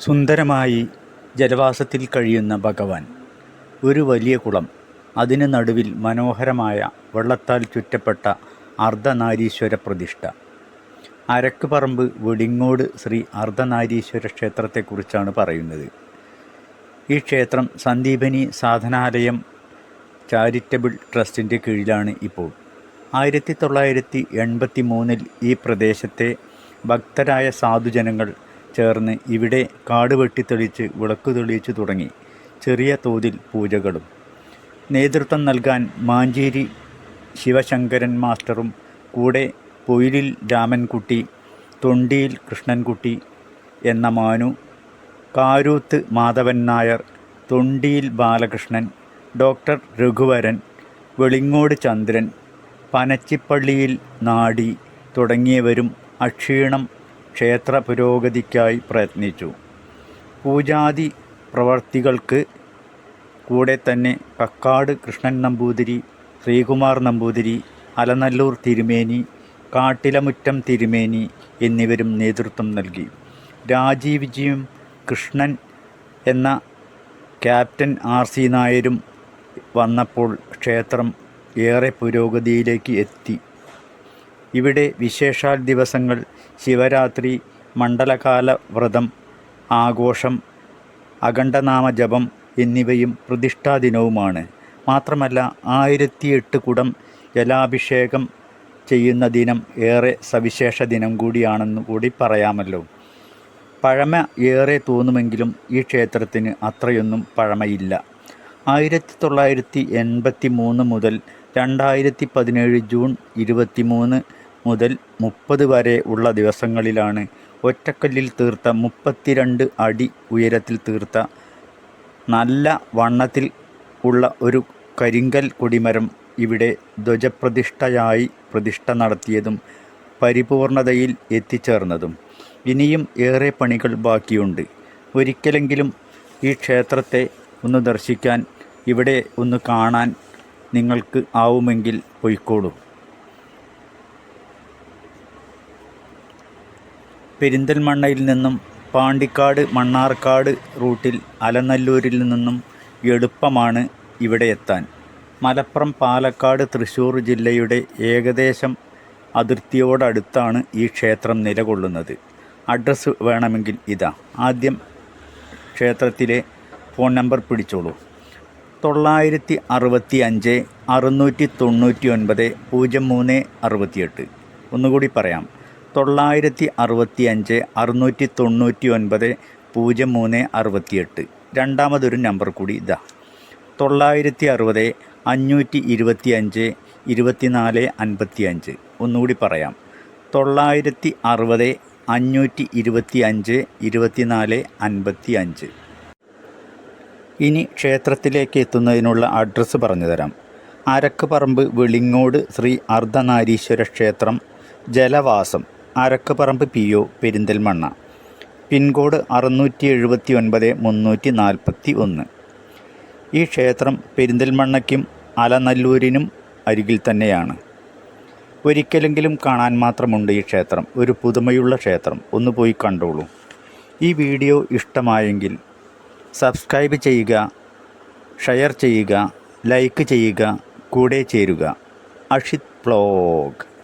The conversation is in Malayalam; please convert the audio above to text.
സുന്ദരമായി ജലവാസത്തിൽ കഴിയുന്ന ഭഗവാൻ. ഒരു വലിയ കുളം അതിന് നടുവിൽ മനോഹരമായ വെള്ളത്താൽ ചുറ്റപ്പെട്ട അർദ്ധനാരീശ്വര പ്രതിഷ്ഠ. അരക്ക് പറമ്പ് വെടിങ്ങോട് ശ്രീ അർദ്ധനാരീശ്വര ക്ഷേത്രത്തെക്കുറിച്ചാണ് പറയുന്നത്. ഈ ക്ഷേത്രം സന്ദീപനി സാധനാലയം ചാരിറ്റബിൾ ട്രസ്റ്റിന്റെ കീഴിലാണ് ഇപ്പോൾ. ആയിരത്തി തൊള്ളായിരത്തി എൺപത്തി മൂന്നിൽ ഈ പ്രദേശത്തെ ഭക്തരായ സാധുജനങ്ങൾ ചേർന്ന് ഇവിടെ കാട് വെട്ടിത്തെളിച്ച് വിളക്ക് തെളിയിച്ചു തുടങ്ങി. ചെറിയ തോതിൽ പൂജകളും. നേതൃത്വം നൽകാൻ മാഞ്ചേരി ശിവശങ്കരൻ മാസ്റ്ററും കൂടെ പൊയിലിൽ രാമൻകുട്ടി തൊണ്ടിയിൽ കൃഷ്ണൻകുട്ടി എന്ന മാനു കാരൂത്ത് മാധവൻ നായർ തൊണ്ടിയിൽ ബാലകൃഷ്ണൻ ഡോക്ടർ രഘുവരൻ വെളിങ്ങോട് ചന്ദ്രൻ പനച്ചിപ്പള്ളിയിൽ നാടി തുടങ്ങിയവരും അക്ഷീണം ക്ഷേത്ര പുരോഗതിക്കായി പ്രയത്നിച്ചു. പൂജാതി പ്രവർത്തികൾക്ക് കൂടെ തന്നെ കക്കാട് കൃഷ്ണൻ നമ്പൂതിരി ശ്രീകുമാർ നമ്പൂതിരി അലനല്ലൂർ തിരുമേനി കാട്ടിലമുറ്റം തിരുമേനി എന്നിവരും നേതൃത്വം നൽകി. രാജീവ്ജിയും കൃഷ്ണൻ എന്ന ക്യാപ്റ്റൻ ആർ സി നായരും വന്നപ്പോൾ ക്ഷേത്രം ഏറെ പുരോഗതിയിലേക്ക് എത്തി. ഇവിടെ വിശേഷാൽ ദിവസങ്ങൾ ശിവരാത്രി മണ്ഡലകാല വ്രതം ആഘോഷം അഖണ്ഡനാമ ജപം എന്നിവയും പ്രതിഷ്ഠാ ദിനവുമാണ് മാത്രമല്ല ആയിരത്തി എട്ട് കുടം ജലാഭിഷേകം ചെയ്യുന്ന ദിനം ഏറെ സവിശേഷ ദിനം കൂടിയാണെന്ന് കൂടി പറയാമല്ലോ. പഴമ ഏറെ തോന്നുമെങ്കിലും ഈ ക്ഷേത്രത്തിന് അത്രയൊന്നും പഴമയില്ല. ആയിരത്തി തൊള്ളായിരത്തി എൺപത്തി മൂന്ന് മുതൽ രണ്ടായിരത്തി പതിനേഴ് ജൂൺ ഇരുപത്തി മൂന്ന് മുതൽ മുപ്പത് വരെ ഉള്ള ദിവസങ്ങളിലാണ് ഒറ്റക്കല്ലിൽ തീർത്ത മുപ്പത്തിരണ്ട് അടി ഉയരത്തിൽ തീർത്ത നല്ല വണ്ണത്തിൽ ഉള്ള ഒരു കരിങ്കൽ കൊടിമരം ഇവിടെ ധ്വജപ്രതിഷ്ഠയായി പ്രതിഷ്ഠ നടത്തിയതും പരിപൂർണതയിൽ എത്തിച്ചേർന്നതും. ഇനിയും ഏറെ പണികൾ ബാക്കിയുണ്ട്. ഒരിക്കലെങ്കിലും ഈ ക്ഷേത്രത്തെ ഒന്ന് ദർശിക്കാൻ ഇവിടെ ഒന്ന് കാണാൻ നിങ്ങൾക്ക് ആവുമെങ്കിൽ പൊയ്ക്കോളൂ. പെരിന്തൽമണ്ണയിൽ നിന്നും പാണ്ടിക്കാട് മണ്ണാർക്കാട് റൂട്ടിൽ അലനല്ലൂരിൽ നിന്നും എളുപ്പമാണ് ഇവിടെ എത്താൻ. മലപ്പുറം പാലക്കാട് തൃശ്ശൂർ ജില്ലയുടെ ഏകദേശം അതിർത്തിയോടടുത്താണ് ഈ ക്ഷേത്രം നിലകൊള്ളുന്നത്. അഡ്രസ്സ് വേണമെങ്കിൽ ഇതാ. ആദ്യം ക്ഷേത്രത്തിലെ ഫോൺ നമ്പർ പിടിച്ചോളൂ. തൊള്ളായിരത്തി അറുപത്തി അഞ്ച് അറുന്നൂറ്റി തൊണ്ണൂറ്റി ഒൻപത് പൂജ്യം മൂന്ന് അറുപത്തിയെട്ട്. ഒന്നുകൂടി പറയാം. തൊള്ളായിരത്തി അറുപത്തി അഞ്ച് അറുന്നൂറ്റി തൊണ്ണൂറ്റി ഒൻപത് പൂജ്യം മൂന്ന് അറുപത്തിയെട്ട്. രണ്ടാമതൊരു നമ്പർ കൂടി ഇതാ. തൊള്ളായിരത്തി അറുപത് അഞ്ഞൂറ്റി ഇരുപത്തി അഞ്ച് ഇരുപത്തിനാല് അൻപത്തി അഞ്ച് ഒന്നുകൂടി പറയാം. തൊള്ളായിരത്തി അറുപത് അഞ്ഞൂറ്റി ഇരുപത്തി അഞ്ച് ഇരുപത്തിനാല് അൻപത്തി അഞ്ച് ഇനി ക്ഷേത്രത്തിലേക്ക് എത്തുന്നതിനുള്ള അഡ്രസ്സ് പറഞ്ഞു തരാം. അരക്കുപറമ്പ് വെളിങ്ങോട് ശ്രീ അർദ്ധനാരീശ്വര ക്ഷേത്രം ജലവാസം. അരക്ക് പറമ്പ് പി ഒ പെരിന്തൽമണ്ണ. പിൻകോഡ് അറുന്നൂറ്റി എഴുപത്തി ഒൻപത് മുന്നൂറ്റി നാൽപ്പത്തി ഒന്ന് ഈ ക്ഷേത്രം പെരിന്തൽമണ്ണയ്ക്കും അലനല്ലൂരിനും അരികിൽ തന്നെയാണ്. ഒരിക്കലെങ്കിലും കാണാൻ മാത്രമുണ്ട് ഈ ക്ഷേത്രം. ഒരു പുതുമയുള്ള ക്ഷേത്രം. ഒന്ന് പോയി കണ്ടോളൂ. ഈ വീഡിയോ ഇഷ്ടമായെങ്കിൽ സബ്സ്ക്രൈബ് ചെയ്യുക ഷെയർ ചെയ്യുക ലൈക്ക് ചെയ്യുക കൂടെ ചേരുക. അഷിത് വ്ലോഗ്